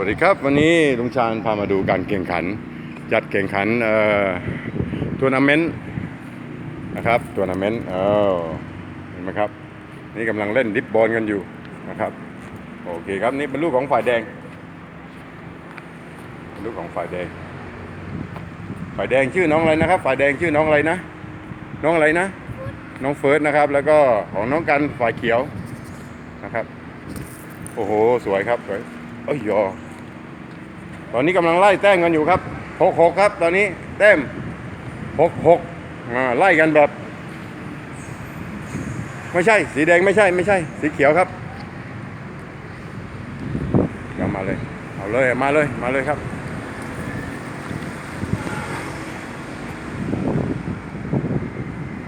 วัสดีครับ วันนี้ลุงชาญพามาดูการแข่งขัน จัดแข่งขันเอ่อทัวร์นาเมนต์นะครับทัวร์นาเมนต์เออเห็นไหมครับ นี่กำลังเล่นดิฟบอลกันอยู่นะครับโอเคครับนี่เป็นลูกของฝ่ายแดงเป็นลูกของฝ่ายแดง ฝ่ายแดงชื่อน้องอะไรนะครับ ฝ่ายแดงชื่อน้องอะไรนะ น้องอะไรนะ น้องเฟิร์สนะครับ แล้วก็ของน้องกันฝ่ายเขียวนะครับ โอ้โห สวยครับสวยเอ้ยยอ ตอนนี้กำลังไล่แต้มกันอยู่ครับหกหกครับ ตอนนี้แต้มหกหกอ่าไล่กันแบบ ไม่ใช่ สีแดงไม่ใช่ ไม่ใช่ สีเขียวครับเอามาเลย เอาเลย มาเลย มาเลยครับ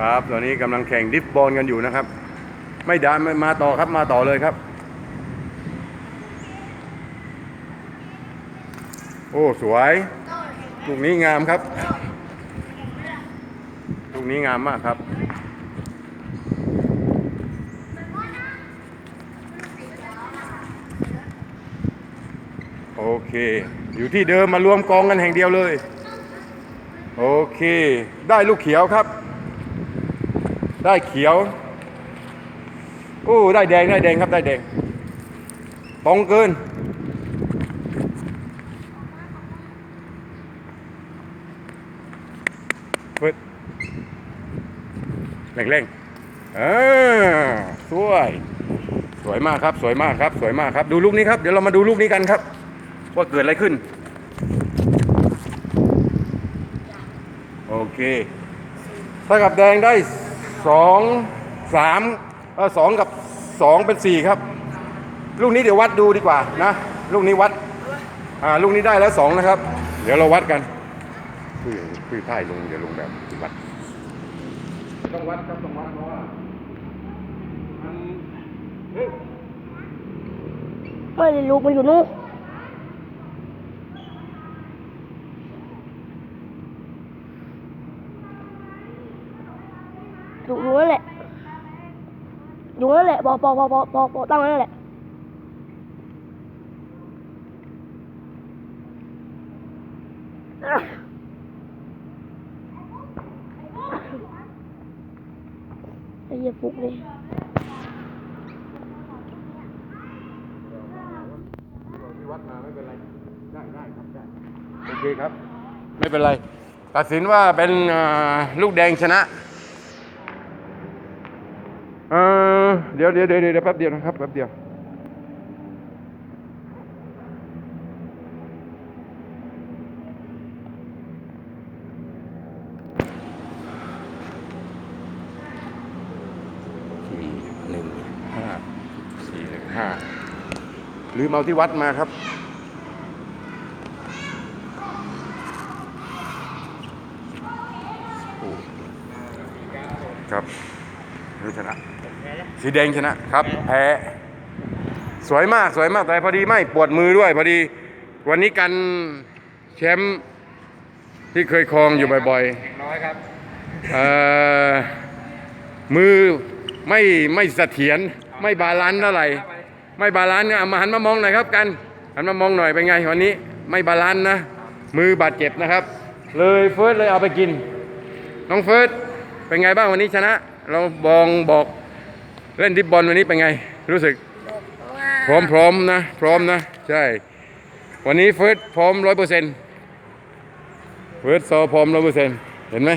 ครับ ตอนนี้กำลังแข่งดิฟบอลกันอยู่นะครับ ไม่ด้ไม่มาต่อครับ มาต่อเลยครับ โอ้สวยลูกนี้งามครับลูกนี้งามมากครับโอเค อยู่ที่เดิมมารวมกองกันแห่งเดียวเลย โอเค ได้ลูกเขียวครับ ได้เขียวโอ้ได้แดงได้แดงครับได้แดงตรงเกิน เปิดเร่งๆเออสวย สวยมากครับ สวยมากครับ สวยมากครับ ดูลูกนี้ครับ เดี๋ยวเรามาดูลูกนี้กันครับ ว่าเกิดอะไรขึ้น โอเคถ้ากับแดงได้สองสามเออสองกับสองเป็นสี่ครับ ลูกนี้เดี๋ยววัดดูดีกว่านะ ลูกนี้วัด อ่า ลูกนี้ได้แล้วสองนะครับ เดี๋ยวเราวัดกัน คือคือท่ายลงเดี๋ยวลงแบบวัดต้องวัดครับต้องวัดเพราะว่ามันเฮ้ยไม่ได้ลูกมันอยู่นู่นอยู่อยู่นั่นแหละอยู่นั่นแหละบอกบอกบอกบอกบอกบอกตั้งนั่นแหละ ไอ้เหี้ยฟุกเลยที่วัดมาไม่เป็นไร ได้ได้ครับได้โอเคครับ ไม่เป็นไร ตัดสินว่าเป็นอ่าลูกแดงชนะเออเดี๋ยวเดี๋ยวเดี๋ยวเดี๋ยวแป๊บเดียวนะครับแป๊บเดียวสี่หนึ่งห้าสี่ หนึ่งห้าลืมเอาที่วัดมาครับโอ้ครับนี่ชนะ สีแดงชนะครับ แพ้ สวยมากสวยมากแต่พอดีไม่ปวดมือด้วย พอดี วันนี้กันแชมป์ที่เคยครองอยู่บ่อยน้อยครับๆเอ่อมือไม่ไม่เสถียรไม่บาลานซ์เท่าไหร่ ไม่บาลานซ์เนี่ยเอามาหันมามองหน่อยครับกันหันมามองหน่อยเป็นไงวันนี้ ไม่บาลานซ์นะ มือบาดเจ็บนะครับ เลยเฟิร์สเลยเอาไปกิน น้องเฟิร์สเป็นไงบ้างวันนี้ชนะ เราบองบอกเล่นดิบบอลวันนี้เป็นไง รู้สึก พร้อมพร้อมนะ พร้อมนะ ใช่ วันนี้เฟิร์สพร้อมร้อยเปอร์เซ็นต์เฟิร์สซอพร้อมร้อยเปอร์เซ็นต์เห็นไหม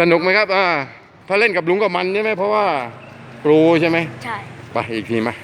สนุกไหมครับอ่าถ้าเล่นกับลุงก็มันใช่ไหมเพราะว่าโปรใช่ไหมใช่ ไปอีกทีมา